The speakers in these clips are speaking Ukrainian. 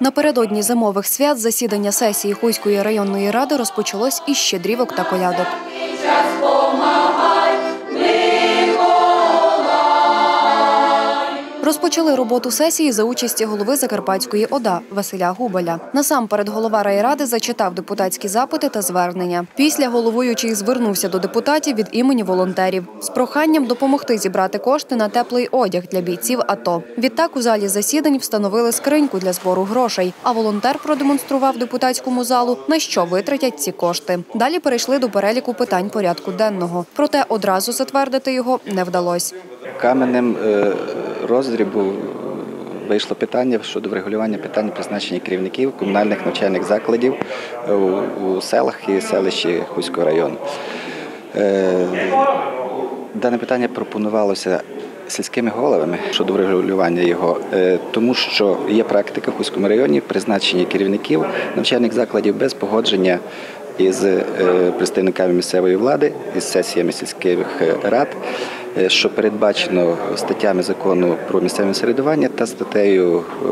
Напередодні зимових свят засідання сесії Хуйської районної ради розпочалось із щедрівок та колядок. Розпочали роботу сесії за участі голови Закарпатської ОДА Василя Губаля. Насамперед голова райради зачитав депутатські запити та звернення. Після головуючий звернувся до депутатів від імені волонтерів з проханням допомогти зібрати кошти на теплий одяг для бійців АТО. Відтак у залі засідань встановили скриньку для збору грошей. А волонтер продемонстрував депутатському залу, на що витратять ці кошти. Далі перейшли до переліку питань порядку денного. Проте одразу затвердити його не вдалося. Каменем е, роздрібу вийшло питання щодо врегулювання питання призначення керівників комунальних навчальних закладів у, у селах і селищі Хуського району. Е, Дане питання пропонувалося сільськими головами щодо врегулювання його, е, тому що є практика в Хуському районі призначення керівників навчальних закладів без погодження із е, представниками місцевої влади, із сесіями сільських рад, е, що передбачено статтями закону про місцеве самоврядування та статтею е,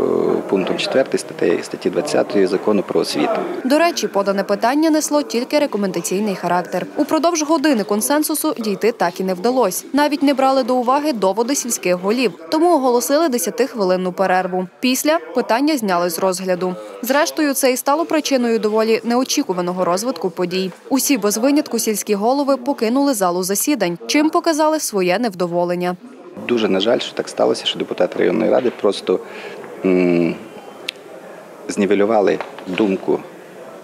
пунктом 4 статті, статті 20 закону про освіту. До речі, подане питання несло тільки рекомендаційний характер. Упродовж години консенсусу дійти так і не вдалося. Навіть не брали до уваги доводи сільських голів, тому оголосили 10-хвилинну перерву. Після питання зняли з розгляду. Зрештою, це і стало причиною доволі неочікуваного розвитку подій. Усі без винятку сільські голови покинули залу засідань, чим показали своє невдоволення. Дуже на жаль, що так сталося, що депутати районної ради просто м, знівелювали думку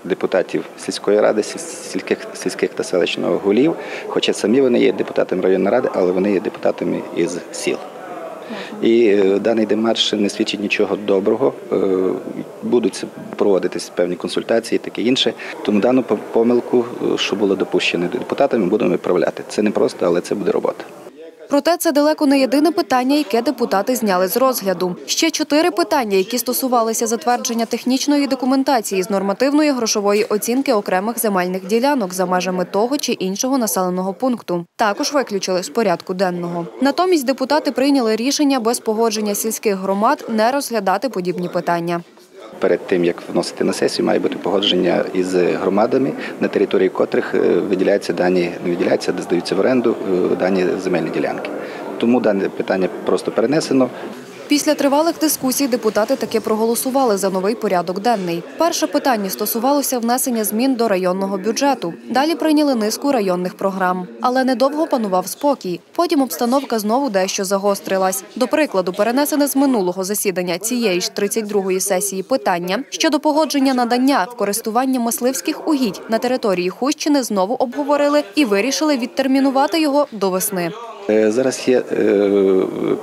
депутатів сільської ради, сільських, сільських та селищного голів, хоча самі вони є депутатами районної ради, але вони є депутатами із сіл. І е, даний демарш не свідчить нічого доброго. Е, Будуть проводитись певні консультації, таке інше. Тому дану помилку, е, що було допущено депутатами, будемо виправляти. Це не просто, але це буде робота. Проте це далеко не єдине питання, яке депутати зняли з розгляду. Ще чотири питання, які стосувалися затвердження технічної документації з нормативної грошової оцінки окремих земельних ділянок за межами того чи іншого населеного пункту. Також виключили з порядку денного. Натомість депутати прийняли рішення без погодження сільських громад не розглядати подібні питання. Перед тим як вносити на сесію, має бути погодження із громадами, на території котрих е, виділяються дані, не виділяються, де здаються в оренду е, дані земельні ділянки. Тому дане питання просто перенесено. Після тривалих дискусій депутати таки проголосували за новий порядок денний. Перше питання стосувалося внесення змін до районного бюджету. Далі прийняли низку районних програм. Але недовго панував спокій. Потім обстановка знову дещо загострилась. До прикладу, перенесене з минулого засідання цієї ж 32-ї сесії питання щодо погодження надання в користування мисливських угідь на території Хущини знову обговорили і вирішили відтермінувати його до весни. Е, Зараз є е,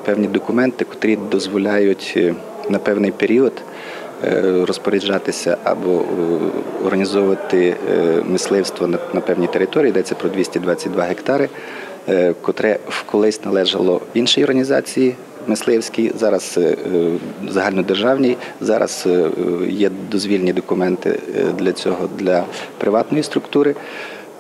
певні документи, котрі дозволяють е, на певний період розпоряджатися або організовувати мисливство на, певній території, йдеться про 222 гектари, котре колись належало іншій організації. Мисливській, зараз загальнодержавній, зараз є дозвільні документи для цього для приватної структури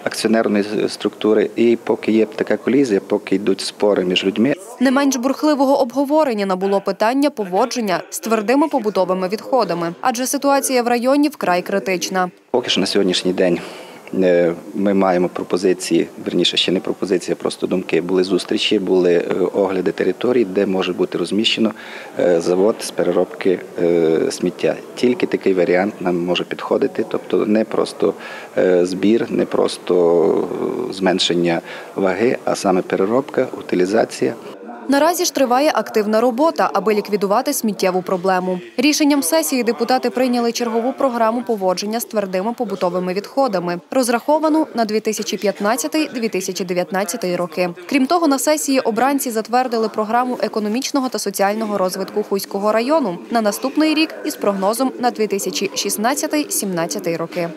акціонерної структури. І поки є така колізія, поки йдуть спори між людьми, Не менш бурхливого обговорення набуло питання поводження з твердими побутовими відходами, адже ситуація в районі вкрай критична. поки що на сьогоднішній день. Е, Ми маємо пропозиції, верніше ще не пропозиції, а просто думки. Були зустрічі, були е, огляди територій, де може бути розміщено е, завод з переробки сміття. Тільки такий варіант нам може підходити, тобто не просто збір, не просто зменшення ваги, а саме переробка, утилізація. Наразі ж триває активна робота, аби ліквідувати сміттєву проблему. Рішенням сесії депутати прийняли чергову програму поводження з твердими побутовими відходами, розраховану на 2015-2019 роки. Крім того, на сесії обранці затвердили програму економічного та соціального розвитку Хуйського району на наступний рік із прогнозом на 2016-2017 роки.